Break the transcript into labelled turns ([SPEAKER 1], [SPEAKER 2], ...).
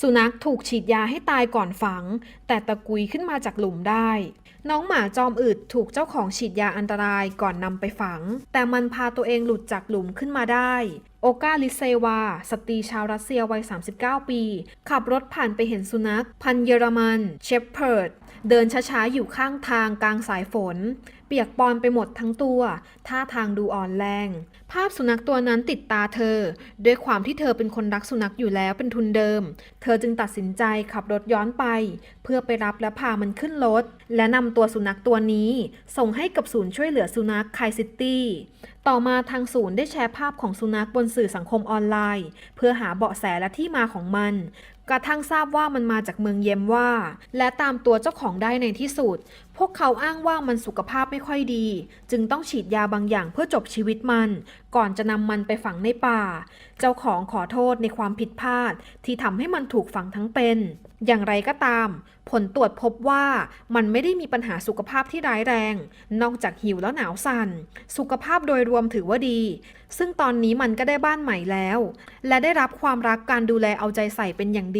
[SPEAKER 1] สุนัขถูกฉีดยาให้ตายก่อนฝัง แต่ตะกุยขึ้นมาจากหลุมได้ น้องหมาจอมอึดถูกเจ้าของฉีดยาอันตรายก่อนนำไปฝัง แต่มันพาตัวเองหลุดจากหลุมขึ้นมาได้โอกาลิเซวา สตรีชาวรัสเซียวัย 39 ปี ขับรถผ่านไปเห็นสุนัข พันเยอรมันเชฟเพิร์ดเดินช้าๆ อยู่ข้างทางกลางสายฝน เปียกปอนไปหมดทั้งตัว ท่าทางดูอ่อนแรง ภาพสุนัขตัวนั้นติดตาเธอ ด้วยความที่เธอเป็นคนรักสุนัขอยู่แล้วเป็นทุนเดิม เธอจึงตัดสินใจขับรถย้อนไป เพื่อไปรับและพามันขึ้นรถ และนำตัวสุนัขตัวนี้ ส่งให้กับศูนย์ช่วยเหลือสุนัขไคซิตี้ต่อมาทางศูนย์ได้แชร์ภาพของสุนัขบนสื่อสังคมออนไลน์ เพื่อหาเบาะแสและที่มาของมัน กระทั่งทราบว่ามันมาจากเมืองเยมว่า และตามตัวเจ้าของได้ในที่สุด พวกเขาอ้างว่ามันสุขภาพไม่ค่อยดี จึงต้องฉีดยาบางอย่างเพื่อจบชีวิตมัน ก่อนจะนำมันไปฝังในป่า เจ้าของขอโทษในความผิดพลาด ที่ทำให้มันถูกฝังทั้งเป็น อย่างไรก็ตาม ผลตรวจพบว่ามันไม่ได้มีปัญหาสุขภาพที่ร้ายแรง นอกจากหิวแล้วหนาวสั่น สุขภาพโดยรวมถือว่าดี ซึ่งตอนนี้มันก็ได้บ้านใหม่แล้ว และได้รับความรักการดูแลเอาใจใส่เป็นอย่างดี